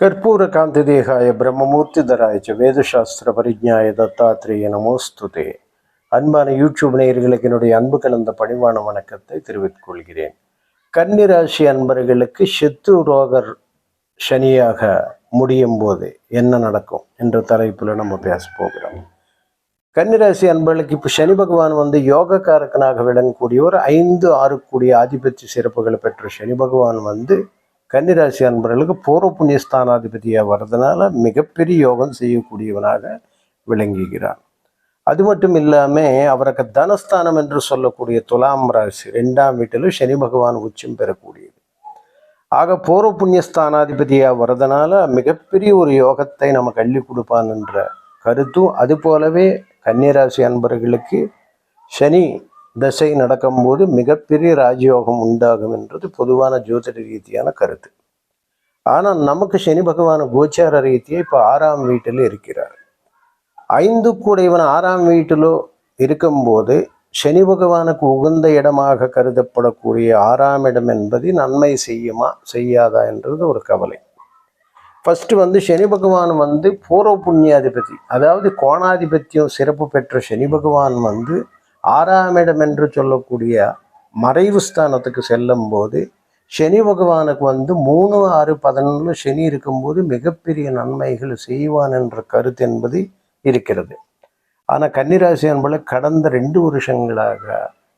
ಕರ್ಪೂರ ಕಾಂತಿದೇಹಾಯ பிரம்மமூர்த்திதராய ச வேதசாஸ்திர பரிஜாய தத்தாத்திரேய நமோஸ்துதே அன்பான யூடியூப் நேயர்களுக்கு என்னுடைய அன்பு கலந்த பணிவான வணக்கத்தை தெரிவித்துக் கொள்கிறேன் கன்னிராசி அன்பர்களுக்கு சித்து ரோகர் சனியாக முடியும் போது என்ன நடக்கும் என்ற தலைப்பில் நம்ம பேச போகிறோம் கன்னிராசி அன்பர்களுக்கு இப்போ சனி பகவான் வந்து யோகக்காரக்கனாக விளங்கக்கூடிய ஒரு ஐந்து ஆறு கூடிய ஆதிபத்திய சிறப்புகளை பெற்ற சனி பகவான் வந்து கன்னிராசி அன்பர்களுக்கு பூர்வ புண்ணிய ஸ்தானாதிபதியாக வர்றதுனால மிகப்பெரிய யோகம் செய்யக்கூடியவனாக விளங்குகிறார். அது மட்டும் இல்லாமல் அவருக்கு தனஸ்தானம் என்று சொல்லக்கூடிய துலாம் ராசி ரெண்டாம் வீட்டில் சனி பகவான் உச்சம் பெறக்கூடியது. ஆக பூர்வ புண்ணிய ஸ்தானாதிபதியாக வர்றதுனால மிகப்பெரிய ஒரு யோகத்தை நமக்கு அள்ளி கொடுப்பான் என்ற கருத்தும் அது போலவே கன்னிராசி அன்பர்களுக்கு சனி தசை நடக்கும்போது மிகப்பெரிய ராஜயோகம் உண்டாகும் என்றது பொதுவான ஜோதிட ரீதியான கருத்து. ஆனால் நமக்கு சனி பகவான கோச்சார ரீதியாக இப்போ ஆறாம் வீட்டில் இருக்கிறார். ஐந்து கூடையவன் ஆறாம் வீட்டிலோ இருக்கும்போது சனி பகவானுக்கு உகந்த இடமாக கருதப்படக்கூடிய ஆறாம் இடம் என்பது நன்மை செய்யுமா செய்யாதா என்றது ஒரு கவலை. ஃபஸ்ட்டு வந்து சனி பகவான் வந்து பூர்வ புண்ணியாதிபதி. அதாவது கோணாதிபத்தியம் சிறப்பு பெற்ற சனி பகவான் வந்து ஆறாம் இடம் என்று சொல்லக்கூடிய மறைவு ஸ்தானத்துக்கு செல்லும் போது சனி பகவானுக்கு வந்து மூணு ஆறு பதினொன்று சனி இருக்கும்போது மிகப்பெரிய நன்மைகள் செய்வான் என்ற கருத்து என்பது இருக்கிறது. ஆனால் கன்னிராசி என்பது கடந்த ரெண்டு வருஷங்களாக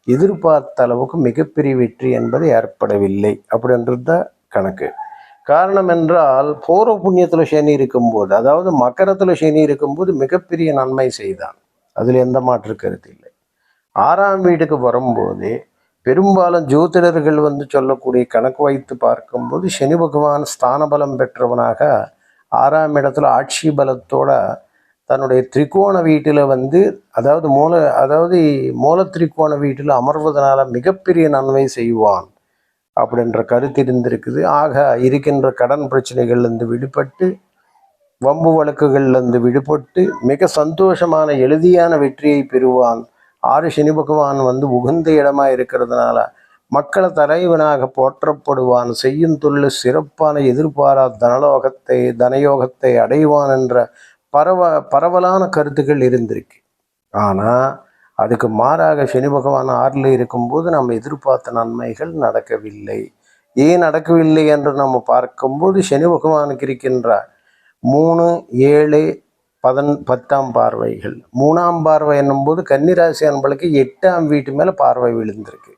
எதிர்பார்த்த அளவுக்கு மிகப்பெரிய வெற்றி என்பது ஏற்படவில்லை அப்படின்றது தான் கணக்கு. காரணம் என்றால் பூர்வ புண்ணியத்தில் சனி இருக்கும்போது அதாவது மக்கரத்தில் சனி இருக்கும்போது மிகப்பெரிய நன்மை செய்தான். அதில் எந்த மாற்று கருத்து இல்லை. ஆறாம் வீட்டுக்கு வரும்போது பெரும்பாலும் ஜோதிடர்கள் வந்து சொல்லக்கூடிய கணக்கு வைத்து பார்க்கும்போது சனி பகவான் ஸ்தான பலம் பெற்றவனாக ஆறாம் இடத்துல ஆட்சி பலத்தோட தன்னுடைய திரிகோண வீட்டில் வந்து அதாவது மூல அதாவது மூல திரிகோண வீட்டில் அமர்வதனால மிகப்பெரிய நன்மை செய்வான். அப்படின்ற கருத்து இருந்திருக்குது. ஆக இருக்கின்ற கடன் பிரச்சனைகள்லேருந்து விடுபட்டு வம்பு வழக்குகள்லேருந்து விடுபட்டு மிக சந்தோஷமான எளிதியான வெற்றியை பெறுவான் ஆறு சனி பகவான் வந்து உகந்த இடமா இருக்கிறதுனால மக்களை தலைவனாக போற்றப்படுவான் செய்யும் தொழில் சிறப்பான எதிர்பாரா தனலோகத்தை தனயோகத்தை அடைவான் என்ற பரவ பரவலான கருத்துக்கள் இருந்திருக்கு. ஆனால் அதுக்கு மாறாக சனி பகவான் ஆறில் இருக்கும்போது நம்ம எதிர்பார்த்த நன்மைகள் நடக்கவில்லை. ஏன் நடக்கவில்லை என்று நம்ம பார்க்கும்போது சனி பகவானுக்கு இருக்கின்ற மூணு ஏழு பதன் பத்தாம் பார்வைகள். மூணாம் பார்வை என்னும்போது கன்னிராசி அன்பளுக்கு எட்டாம் வீட்டு மேலே பார்வை விழுந்திருக்கு.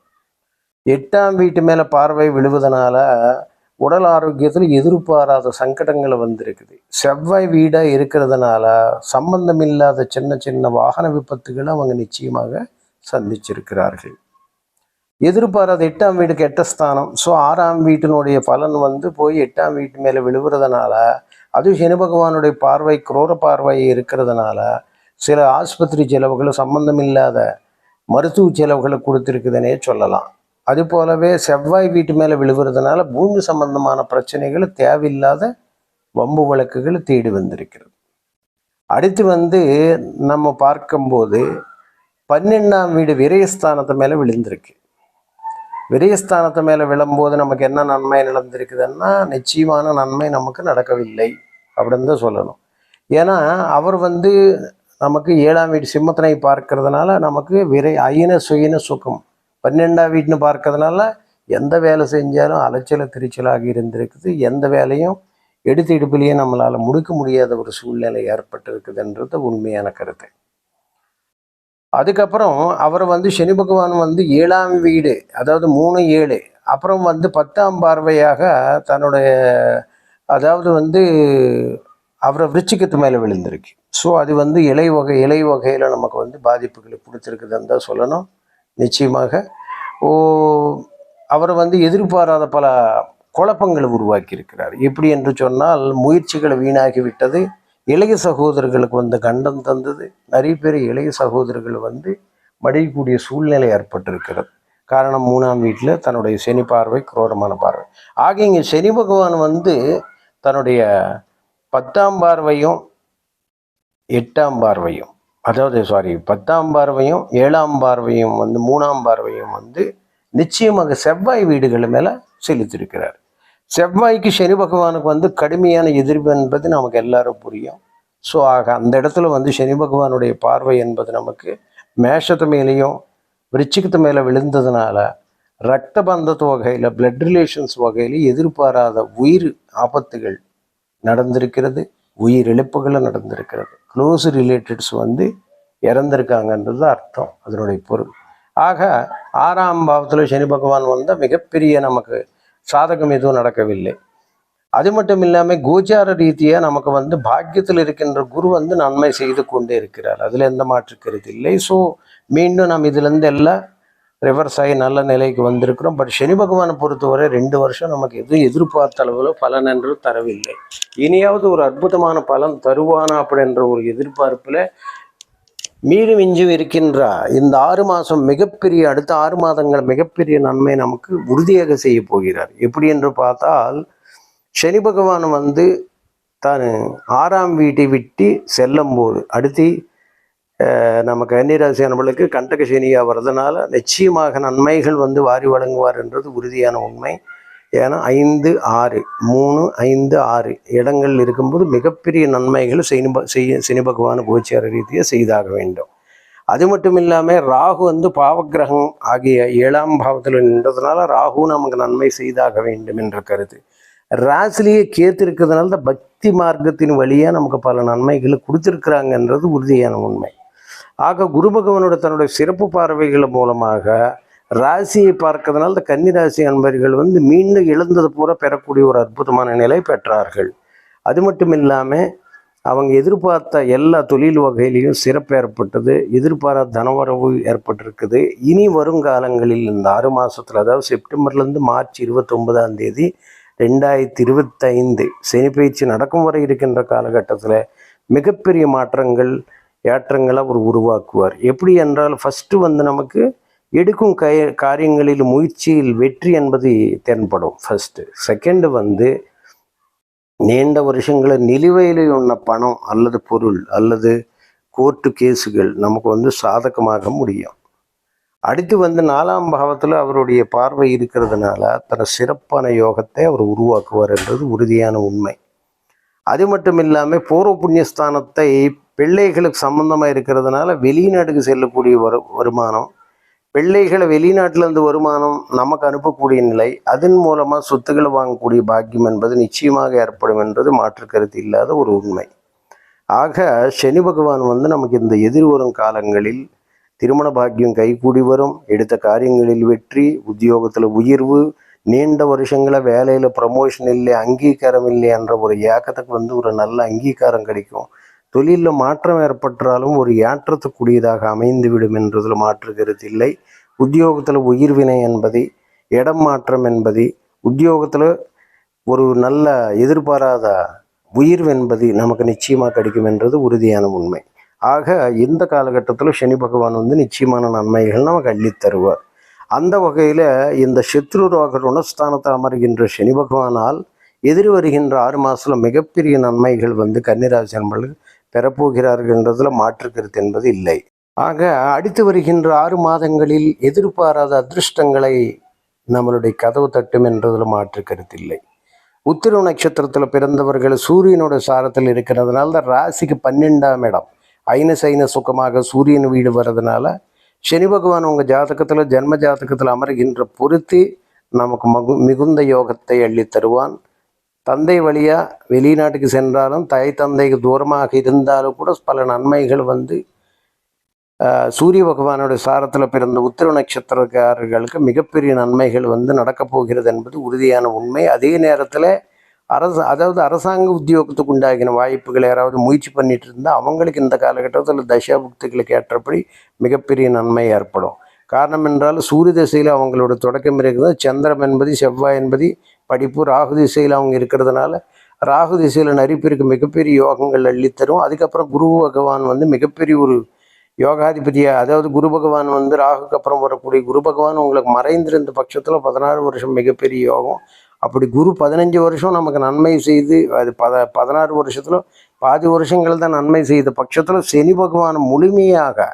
எட்டாம் வீட்டு மேலே பார்வை விழுவதனால உடல் ஆரோக்கியத்தில் எதிர்பாராத சங்கடங்கள் வந்திருக்குது. செவ்வாய் வீடாக இருக்கிறதுனால சம்பந்தம் இல்லாத சின்ன சின்ன வாகன விபத்துகளை அவங்க நிச்சயமாக சந்திச்சிருக்கிறார்கள். எதிர்பாராத எட்டாம் வீடு கெட்ட ஸ்தானம். ஸோ ஆறாம் வீட்டினுடைய பலன் வந்து போய் எட்டாம் வீட்டு மேலே விழுவுறதுனால அது சனி பகவானுடைய பார்வை குரோர பார்வை இருக்கிறதுனால சில ஆஸ்பத்திரி செலவுகள் சம்பந்தம் இல்லாத மருத்துவ செலவுகளை கொடுத்துருக்குதுன்னே சொல்லலாம். அது போலவே செவ்வாய் வீட்டு மேலே விழுகிறதுனால பூமி சம்பந்தமான பிரச்சனைகள் தேவையில்லாத வம்பு வழக்குகள் தேடி வந்திருக்கிறது. அடுத்து வந்து நம்ம பார்க்கும்போது பன்னெண்டாம் வீடு விரயஸ்தானத்து மேலே விழுந்திருக்கு. விரயஸ்தானத்து மேலே விழும்போது நமக்கு என்ன நன்மை நடந்திருக்குதுன்னா நிச்சயமான நன்மை நமக்கு நடக்கவில்லை அப்படின்னு தான் சொல்லணும். ஏன்னா அவர் வந்து நமக்கு ஏழாம் வீடு சிம்மத்தினை பார்க்கறதுனால நமக்கு விரை அயின சுயின சுகம் பன்னெண்டாம் வீட்டுன்னு பார்க்கறதுனால எந்த வேலை செஞ்சாலும் அலைச்சல திருச்சலாக இருந்திருக்குது. எந்த வேலையும் எடுத்து இடுப்பிலேயே நம்மளால் முடிக்க முடியாத ஒரு சூழ்நிலை ஏற்பட்டிருக்குதுன்றது உண்மையான கருத்து. அதுக்கப்புறம் அவர் வந்து சனி பகவான் வந்து ஏழாம் வீடு அதாவது மூணு ஏழு அப்புறம் வந்து பத்தாம் பார்வையாக தன்னுடைய அதாவது வந்து அவரை விருச்சிக்கத்து மேலே விழுந்திருக்கு. ஸோ அது வந்து இலை வகை இலை வகையில் நமக்கு வந்து பாதிப்புகளை கொடுத்துருக்குதுன்னு தான் சொல்லணும். நிச்சயமாக. ஓ அவர் வந்து எதிர்பாராத பல குழப்பங்களை உருவாக்கியிருக்கிறார். எப்படி என்று சொன்னால் முயற்சிகளை வீணாகிவிட்டது. இளைய சகோதரர்களுக்கு வந்து கண்டம் தந்தது. நிறைய பேர் இளைய சகோதரர்கள் வந்து மடியக்கூடிய சூழ்நிலை ஏற்பட்டிருக்கிறது. காரணம் மூணாம் வீட்டில் தன்னுடைய சனி பார்வை குரோரமான பார்வை. ஆக இங்கே சனி பகவான் வந்து தன்னுடைய பத்தாம் பார்வையும் எட்டாம் பார்வையும் அதாவது சாரி பத்தாம் பார்வையும் ஏழாம் பார்வையும் வந்து மூணாம் பார்வையும் வந்து நிச்சயமாக செவ்வாய் வீடுகள் மேலே செலுத்திருக்கிறார். செவ்வாய்க்கு சனி பகவானுக்கு வந்து கடுமையான எதிர்ப்பு என்பது நமக்கு எல்லாரும் புரியும். ஸோ ஆக அந்த இடத்துல வந்து சனி பகவானுடைய பார்வை என்பது நமக்கு மேஷத்து மேலேயும் விருச்சிக்கத்து மேலே விழுந்ததுனால ரத்த பந்தத்து வகையில் பிளட் ரிலேஷன்ஸ் வகையில் எதிர்பாராத உயிர் ஆபத்துகள் நடந்திருக்கிறது. உயிர் இழப்புகளும் நடந்திருக்கிறது. க்ளோஸ் ரிலேட்டட்ஸ் வந்து இறந்திருக்காங்கன்றது அர்த்தம் அதனுடைய பொருள். ஆக ஆறாம் பாவத்தில் சனி பகவான் வந்தால் மிகப்பெரிய நமக்கு சாதகம் எதுவும் நடக்கவில்லை. அது மட்டும் இல்லாமல் கோச்சார ரீதியாக நமக்கு வந்து பாக்கியத்தில் இருக்கின்ற குரு வந்து நன்மை செய்து கொண்டே இருக்கிறார். அதில் எந்த மாற்று கருத்து இல்லை. ஸோ மீண்டும் நம்ம இதுலேருந்து எல்லாம் ரிவர்ஸ் ஆகி நல்ல நிலைக்கு வந்திருக்கிறோம். பட் சனி பகவானை பொறுத்தவரை ரெண்டு வருஷம் நமக்கு எதுவும் எதிர்பார்த்த அளவில் பலன் என்று தரவில்லை. இனியாவது ஒரு அற்புதமான பலன் தருவானா அப்படின்ற ஒரு எதிர்பார்ப்பில் மீறி மிஞ்சும் இருக்கின்ற இந்த ஆறு மாதம் மிகப்பெரிய அடுத்த ஆறு மாதங்கள் மிகப்பெரிய நன்மை நமக்கு உறுதியாக செய்ய போகிறார். எப்படி என்று பார்த்தால் சனி பகவான் வந்து தான் ஆறாம் வீட்டை விட்டு செல்லும் போது அடுத்து நம்ம கன்னிராசி நம்மளுக்கு கண்டக சனியாக வர்றதுனால நிச்சயமாக நன்மைகள் வந்து வாரி வழங்குவார் என்றது உறுதியான உண்மை. ஏன்னா ஐந்து ஆறு மூணு ஐந்து ஆறு இடங்கள் இருக்கும்போது மிகப்பெரிய நன்மைகள் சனி செய்ய சனி பகவான் கோச்சார ரீதியாக செய்தாக வேண்டும். அது மட்டும் இல்லாமல் ராகு வந்து பாவகிரகம் ஆகிய ஏழாம் பாவத்தில் நின்றதுனால ராகு நமக்கு நன்மை செய்தாக வேண்டும் என்ற கருத்து. ராசிலேயே கேத்து இருக்கிறதுனால தான் பக்தி மார்க்கத்தின் வழியாக நமக்கு பல நன்மைகளை கொடுத்துருக்குறாங்கன்றது உறுதியான உண்மை. ஆக குரு பகவானோட தன்னுடைய சிறப்பு பார்வைகள் மூலமாக ராசியை பார்க்கறதுனால இந்த கன்னி ராசி அன்பர்கள் வந்து மீண்டும் இழந்தது பூரா பெறக்கூடிய ஒரு அற்புதமான நிலை பெற்றார்கள். அது மட்டும் இல்லாமல் அவங்க எதிர்பார்த்த எல்லா தொழில் வகையிலையும் சிறப்பு ஏற்பட்டது எதிர்பாராத தனவரவு ஏற்பட்டிருக்குது. இனி வருங்காலங்களில் இந்த ஆறு மாதத்தில் அதாவது செப்டம்பர்லேருந்து மார்ச் இருபத்தொன்பதாம் தேதி ரெண்டாயிரத்தி இருபத்தைந்து சனிப்பயிற்சி நடக்கும் வரை இருக்கின்ற காலகட்டத்தில் மிகப்பெரிய மாற்றங்கள் ஏற்றங்களை அவர் உருவாக்குவார். எப்படி என்றால் ஃபஸ்ட்டு வந்து நமக்கு எடுக்கும் கை காரியங்களில் முயற்சியில் வெற்றி என்பது தென்படும் ஃபஸ்ட்டு செகண்டு வந்து நீண்ட வருஷங்களை நிலுவையில் உள்ள பணம் அல்லது பொருள் அல்லது கோர்ட்டு கேஸுகள் நமக்கு வந்து சாதகமாக முடியும். அடுத்து வந்து நாலாம் பாவத்தில் அவருடைய பார்வை இருக்கிறதுனால தன சிறப்பான யோகத்தை அவர் உருவாக்குவார் என்றது உறுதியான உண்மை. அது மட்டும் இல்லாமல் பூர்வ புண்ணியஸ்தானத்தை பிள்ளைகளுக்கு சம்மந்தமாக இருக்கிறதுனால வெளிநாட்டுக்கு செல்லக்கூடிய வரு வருமானம் பிள்ளைகளை வெளிநாட்டிலேருந்து வருமானம் நமக்கு அனுப்பக்கூடிய நிலை அதன் மூலமாக சொத்துக்களை வாங்கக்கூடிய பாக்கியம் என்பது நிச்சயமாக ஏற்படும் என்பது மாற்று கருத்து இல்லாத ஒரு உண்மை. ஆக சனி பகவான் வந்து நமக்கு இந்த எதிர்வரும் காலங்களில் திருமண பாக்கியம் கைகூடி வரும். எடுத்த காரியங்களில் வெற்றி உத்தியோகத்தில் உயர்வு நீண்ட வருஷங்கள வேலையில் ப்ரமோஷன் இல்லை அங்கீகாரம் இல்லை என்ற ஒரு ஏக்கத்துக்கு வந்து ஒரு நல்ல அங்கீகாரம் கிடைக்கும். தொழிலில் மாற்றம் ஏற்பட்டாலும் ஒரு ஏற்றத்துக்குரியதாக அமைந்துவிடும் என்றதில் மாற்று கருத்து இல்லை. உத்தியோகத்தில் உயிர்வினை என்பது இடம் மாற்றம் என்பது உத்தியோகத்தில் ஒரு நல்ல எதிர்பாராத உயிர்வு என்பது நமக்கு நிச்சயமாக கிடைக்கும் என்றது உறுதியான உண்மை. ஆக இந்த காலகட்டத்தில் சனி பகவான் வந்து நிச்சயமான நன்மைகள் நமக்கு அள்ளித்தருவார் அந்த வகையில் இந்த சத்ரு ரோக ருணஸ்தானத்தை அமர்கின்ற சனி பகவானால் எதிர் வருகின்ற ஆறு மாதத்தில் மிகப்பெரிய நன்மைகள் வந்து கன்னிராசி நண்பர்கள் பெறப்போகிறார்கள்ன்றதுல மாற்று கருத்து என்பது இல்லை. ஆக அடுத்து வருகின்ற ஆறு மாதங்களில் எதிர்பாராத அதிர்ஷ்டங்களை நம்மளுடைய கதவு தட்டும் என்றதில் மாற்று கருத்து இல்லை. உத்திர நட்சத்திரத்தில் பிறந்தவர்கள் சூரியனோட சாரத்தில் இருக்கிறதுனால தான் ராசிக்கு பன்னெண்டாம் இடம். ஐன சைன சுகமாக சூரியன் வீடு வர்றதுனால சனி பகவான் உங்கள் ஜாதகத்தில் ஜென்ம ஜாதகத்தில் அமர்கின்ற பொருத்தி நமக்கு மகு மிகுந்த யோகத்தை அள்ளி தருவான் தந்தை வழியாக வெளிநாட்டுக்கு சென்றாலும் தாய் தந்தைக்கு தூரமாக இருந்தாலும் கூட பல நன்மைகள் வந்து சூரிய பகவானோட சாரத்தில் பிறந்த உத்திர நட்சத்திரக்காரர்களுக்கு மிகப்பெரிய நன்மைகள் வந்து நடக்கப் போகிறது என்பது உறுதியான உண்மை. அதே நேரத்தில் அரசு அதாவது அரசாங்க உத்தியோகத்துக்கு உண்டாகின வாய்ப்புகள் யாராவது முயற்சி பண்ணிட்டு இருந்தால் அவங்களுக்கு இந்த காலகட்டத்தில் தசாபுக்திகளுக்கு ஏற்றபடி மிகப்பெரிய நன்மை ஏற்படும். காரணம் என்றால் சூரிய திசையில் அவங்களோட தொடக்கம் இருக்குது. சந்திரம் என்பது செவ்வாய் என்பது படிப்பு ராகு திசையில் அவங்க இருக்கிறதுனால ராகு திசையில் நரிப்பிற்கு மிகப்பெரிய யோகங்கள் அள்ளித்தரும் அதுக்கப்புறம் குரு பகவான் வந்து மிகப்பெரிய ஒரு யோகாதிபதியாக அதாவது குரு பகவான் வந்து ராகுக்கு அப்புறம் வரக்கூடிய குரு பகவான் உங்களுக்கு மறைந்திருந்த பட்சத்தில் பதினாறு வருஷம் மிகப்பெரிய யோகம். அப்படி குரு பதினஞ்சு வருஷம் நமக்கு நன்மை செய்து அது பத பதினாறு வருஷத்தில் பாதி வருஷங்கள் தான் நன்மை செய்த பட்சத்தில் சனி பகவான் முழுமையாக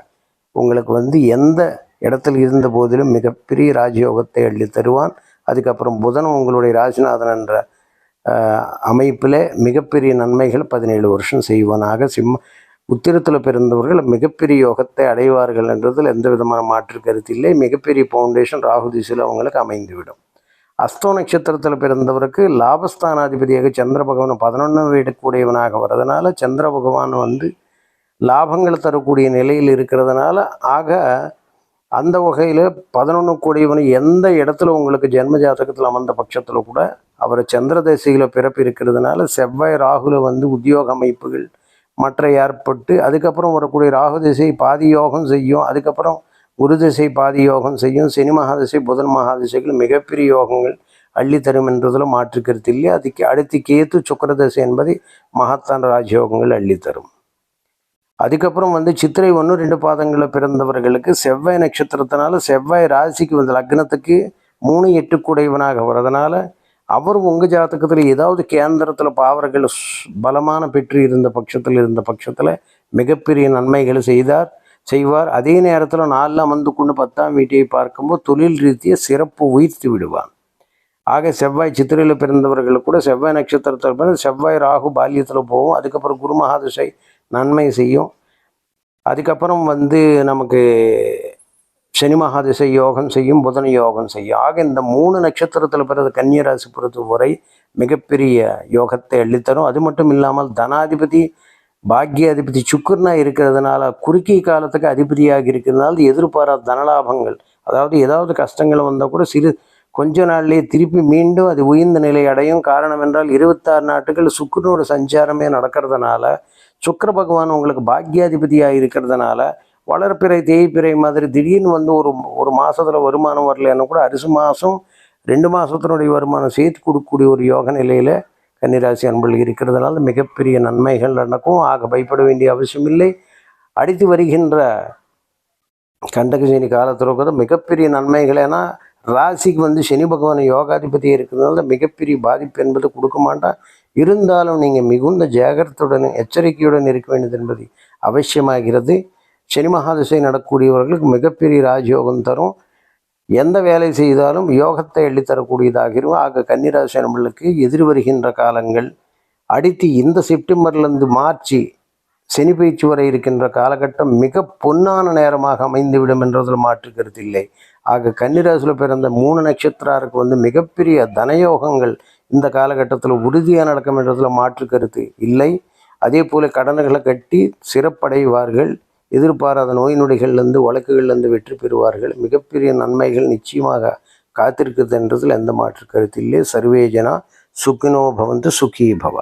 உங்களுக்கு வந்து எந்த இடத்தில் இருந்த போதிலும் மிகப்பெரிய ராஜயோகத்தை அள்ளி தருவான். அதுக்கப்புறம் புதன் உங்களுடைய ராஜநாதன் என்ற அமைப்பில் மிகப்பெரிய நன்மைகள் பதினேழு வருஷம் செய்வனாக. சிம்ம உத்திரத்தில் பிறந்தவர்கள் மிகப்பெரிய யோகத்தை அடைவார்கள் என்றதில் எந்த விதமான மாற்று கருத்து இல்லை. மிகப்பெரிய ஃபவுண்டேஷன் ராகு திசையில் அவங்களுக்கு அமைந்துவிடும். அஸ்தோ நட்சத்திரத்தில் பிறந்தவருக்கு லாபஸ்தானாதிபதியாக சந்திர பகவான் பதினொன்று வீடுக்கூடியவனாக வர்றதுனால சந்திர பகவான் வந்து லாபங்கள் தரக்கூடிய நிலையில் இருக்கிறதுனால ஆக அந்த வகையில் பதினொன்று கூடியவன் எந்த இடத்துல உங்களுக்கு ஜென்ம ஜாதகத்தில் அமர்ந்த பட்சத்தில் கூட அவர் சந்திர தசையில் பிறப்பு இருக்கிறதுனால செவ்வாய் ராகுல வந்து உத்தியோக அமைப்புகள் மற்ற ஏற்பட்டு அதுக்கப்புறம் வரக்கூடிய ராகு திசை பாதி யோகம் செய்யும் அதுக்கப்புறம் குரு திசை பாதி யோகம் செய்யும் சனி மகாதிசை புதன் மகாதிசைகள் மிகப்பெரிய யோகங்கள் அள்ளித்தரும் என்றதில் மாற்றுக்கிறது இல்லை அதுக்கு அடுத்து கேத்து சுக்கர திசை என்பதை மகத்தான் ராஜயோகங்கள் அள்ளித்தரும் அதுக்கப்புறம் வந்து சித்திரை ஒன்று ரெண்டு பாதங்களில் பிறந்தவர்களுக்கு செவ்வாய் நட்சத்திரத்தினால செவ்வாய் ராசிக்கு வந்து லக்னத்துக்கு மூணு எட்டு குடைவனாக வர்றதுனால அவர் உங்கள் ஜாதகத்தில் ஏதாவது கேந்திரத்தில் பாவர்கள் பலமான பெற்று இருந்த பட்சத்தில் இருந்த பட்சத்தில் மிகப்பெரிய நன்மைகளை செய்தார் செய்வார். அதே நேரத்தில் நாலில் அமர்ந்து கொண்டு பத்தாம் வீட்டை பார்க்கும்போது தொழில் ரீதியாக சிறப்பு உயிர்த்து விடுவான். ஆக செவ்வாய் சித்திரையில் பிறந்தவர்கள் கூட செவ்வாய் நட்சத்திரத்தில் பிறந்த செவ்வாய் ராகு பால்யத்தில் போகும். அதுக்கப்புறம் குரு மகாதிசை நன்மை செய்யும். அதுக்கப்புறம் வந்து நமக்கு சனி மகாதிசை யோகம் செய்யும் புதன யோகம் செய்யும். ஆக இந்த மூணு நட்சத்திரத்தில் பிறகு கன்னியராசி பொறுத்த வரை மிகப்பெரிய யோகத்தை அள்ளித்தரும். அது மட்டும் இல்லாமல் தனாதிபதி பாக்யாதிபதி சுக்கரனா இருக்கிறதுனால குறுக்கிய காலத்துக்கு அதிபதியாக இருக்கிறதுனால எதிர்பாராத தனலாபங்கள் அதாவது ஏதாவது கஷ்டங்கள் வந்தால் கூட சிறு கொஞ்ச நாள்லேயே திருப்பி மீண்டும் அது உயர்ந்த நிலை அடையும். காரணம் என்றால் இருபத்தாறு நாட்டுகள் சுக்கரனோட சஞ்சாரமே நடக்கிறதுனால சுக்கர பகவான் உங்களுக்கு பாக்யாதிபதியாக இருக்கிறதுனால வளர்ப்பிறை தேய்ப்பிறை மாதிரி திடீர்னு வந்து ஒரு ஒரு மாதத்தில் வருமானம் வரலன்னா கூட அரிசி மாதம் ரெண்டு மாதத்தினுடைய வருமானம் சேர்த்து கொடுக்கக்கூடிய ஒரு யோக நிலையில் கன்னிராசி அன்பில் இருக்கிறதுனால மிகப்பெரிய நன்மைகள் நடக்கும். ஆக பயப்பட வேண்டிய அவசியம் இல்லை. அடித்து வருகின்ற கண்டகசேனி காலத்தில் இருக்கிறது மிகப்பெரிய நன்மைகள். ஏன்னா ராசிக்கு வந்து சனி பகவான் யோகாதிபதி இருக்கிறதுனால மிகப்பெரிய பாதிப்பு என்பது கொடுக்க மாட்டான் இருந்தாலும் நீங்கள் மிகுந்த ஜாகிரத்துடன் எச்சரிக்கையுடன் இருக்க வேண்டியது என்பது அவசியமாகிறது. சனி மகாதிசை நடக்கூடியவர்களுக்கு மிகப்பெரிய ராஜயோகம் தரும். எந்த வேலை செய்தாலும் யோகத்தை எள்ளித்தரக்கூடியதாகிரும் ஆக கன்னிராசி நம்மளுக்கு எதிர் வருகின்ற காலங்கள் அடுத்து இந்த செப்டம்பர்லேருந்து மார்ச் சனி பயிற்சி வரை இருக்கின்ற காலகட்டம் மிக பொன்னான நேரமாக அமைந்துவிடும் என்றதில் மாற்று கருத்து இல்லை. ஆக கன்னிராசியில் பிறந்த மூணு நட்சத்திராருக்கு வந்து மிகப்பெரிய தனயோகங்கள் இந்த காலகட்டத்தில் உறுதியாக நடக்கும் என்றதில் மாற்று கருத்து இல்லை. அதே போல கடன்களை கட்டி சிறப்படைவார்கள். எதிர்பாராத நோய் நொடிகள்லேருந்து வழக்குகள்லேருந்து வெற்றி பெறுவார்கள். மிகப்பெரிய நன்மைகள் நிச்சயமாக காத்திருக்குது என்றதில் எந்த மாற்று கருத்து இல்லை. சர்வேஜனா சுக்கினோ பவந்து சுகி பவ.